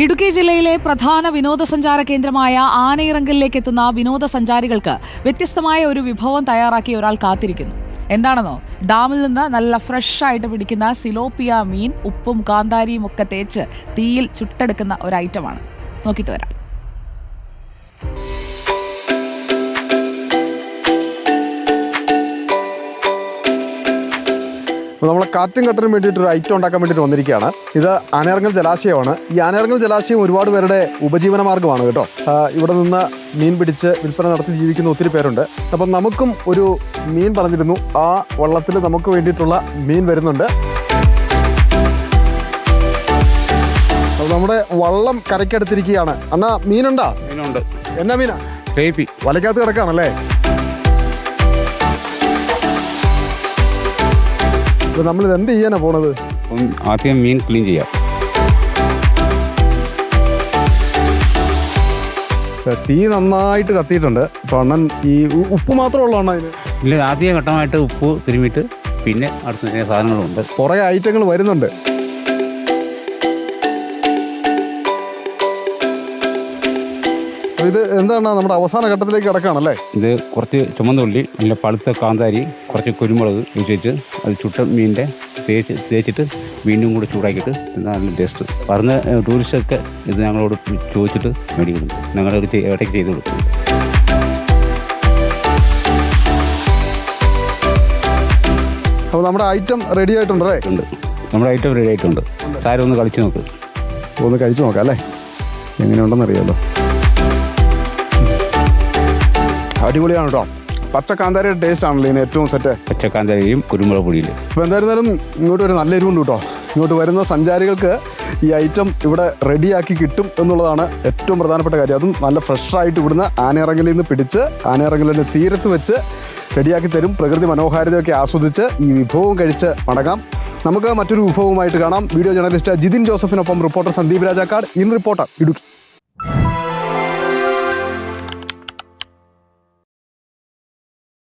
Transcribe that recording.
ഇടുക്കി ജില്ലയിലെ പ്രധാന വിനോദസഞ്ചാര കേന്ദ്രമായ ആനയിറങ്കലിലേക്ക് എത്തുന്ന വിനോദസഞ്ചാരികൾക്ക് വ്യത്യസ്തമായ ഒരു വിഭവം തയ്യാറാക്കി ഒരാൾ കാത്തിരിക്കുന്നു. എന്താണെന്നോ? ഡാമിൽ നിന്ന് നല്ല ഫ്രഷ് ആയിട്ട് പിടിക്കുന്ന സിലോപ്പിയ മീൻ ഉപ്പും കാന്താരിയും ഒക്കെ തേച്ച് തീയിൽ ചുട്ടെടുക്കുന്ന ഒരു ഐറ്റമാണ്. നോക്കിയിട്ട് വരാം. നമ്മൾ കാറ്റും കട്ടനും വേണ്ടിയിട്ട് ഒരു ഐറ്റം ഉണ്ടാക്കാൻ വേണ്ടിയിട്ട് വന്നിരിക്കുകയാണ്. ഇത് ആനയിറങ്ങൽ ജലാശയമാണ്. ഈ ആനയിറങ്ങൽ ജലാശയം ഒരുപാട് പേരുടെ ഉപജീവന മാർഗമാണ് കേട്ടോ. ഇവിടെ നിന്ന് മീൻ പിടിച്ച് വിൽപ്പന നടത്തി ജീവിക്കുന്ന ഒത്തിരി പേരുണ്ട്. അപ്പം നമുക്കും ഒരു മീൻ പറഞ്ഞിരുന്നു. ആ വള്ളത്തിൽ നമുക്ക് വേണ്ടിയിട്ടുള്ള മീൻ വരുന്നുണ്ട്. അപ്പോൾ നമ്മുടെ വള്ളം കരയ്ക്കടുത്തിരിക്കുകയാണ്. അന്നാ മീനുണ്ടാ? മീനുണ്ട്. എന്നാ മീനാ? വലയ്ക്കകത്ത് കിടക്കാണല്ലേ അപ്പോൾ ഇത് എന്ത് ചെയ്യാനാ പോണത്? ആദ്യം മീൻ ക്ലീൻ ചെയ്യാം. തീ നന്നായിട്ട് കത്തിയിട്ടുണ്ട്. അപ്പോൾ അണ്ണൻ ഈ ഉപ്പ് മാത്രമേ ഉള്ളൂ അണ്ണ ഇതിന്? ഇല്ല ആദ്യ ഘട്ടമായിട്ട് ഉപ്പ് തിരുമിയിട്ട് പിന്നെ അടുത്ത സാധനങ്ങളുണ്ട്. കുറേ ഐറ്റങ്ങൾ വരുന്നുണ്ട്. ഇത് എന്താണ് നമ്മുടെ അവസാന ഘട്ടത്തിലേക്ക് കിടക്കുകയാണല്ലേ? ഇത് കുറച്ച് ചുമന്നുള്ളി നല്ല പഴുത്ത കാന്താരി കുറച്ച് കുരുമുളക് വെച്ചിട്ട് അത് ചുട്ട മീനിന്റെ തേച്ച് തേച്ചിട്ട് വീണ്ടും കൂടി ചൂടാക്കിയിട്ട് എന്താണ് നല്ല ടേസ്റ്റ് പറഞ്ഞ ടൂറിസ്റ്റൊക്കെ ഇത് ഞങ്ങളോട് ചോദിച്ചിട്ട് മേടിക്കുന്നു ഞങ്ങളത് ഇടയ്ക്ക് ചെയ്ത് കൊടുക്കും. അപ്പോൾ നമ്മുടെ ഐറ്റം റെഡി ആയിട്ടുണ്ടല്ലേ? ഉണ്ട്. നമ്മുടെ ഐറ്റം റെഡി ആയിട്ടുണ്ട്. സാരം ഒന്ന് കളിച്ച് നോക്ക്. ഒന്ന് കഴിച്ചു നോക്കാം അല്ലേ? എങ്ങനെയുണ്ടെന്ന് അറിയാലോ അടിപൊളിയാണ് കേട്ടോ പച്ച കാന്താരിയുടെ ടേസ്റ്റ് ആണല്ലോ ഇതിന് ഏറ്റവും സെറ്റ് പച്ചക്കാന്താരിയും കുരുമുളക് പൊടിയില്ല അപ്പോൾ എന്തായിരുന്നാലും ഇങ്ങോട്ട് ഒരു നല്ല എരിവുണ്ട് കേട്ടോ. ഇങ്ങോട്ട് വരുന്ന സഞ്ചാരികൾക്ക് ഈ ഐറ്റം ഇവിടെ റെഡിയാക്കി കിട്ടും എന്നുള്ളതാണ് ഏറ്റവും പ്രധാനപ്പെട്ട കാര്യം. അതും നല്ല ഫ്രഷായിട്ട് ഇവിടുന്ന് ആനയിറങ്ങലിൽ നിന്ന് പിടിച്ച് ആനയിറങ്ങലിന്റെ തീരത്ത് വെച്ച് റെഡിയാക്കി തരും. പ്രകൃതി മനോഹാരിതയൊക്കെ ആസ്വദിച്ച് ഈ വിഭവം കഴിച്ച് മടങ്ങാം. നമുക്ക് മറ്റൊരു വിഭവവുമായിട്ട് കാണാം. Video journalist Jithin ജോസഫിനൊപ്പം reporter Sandeep Rajakkad. In reporter Idukki.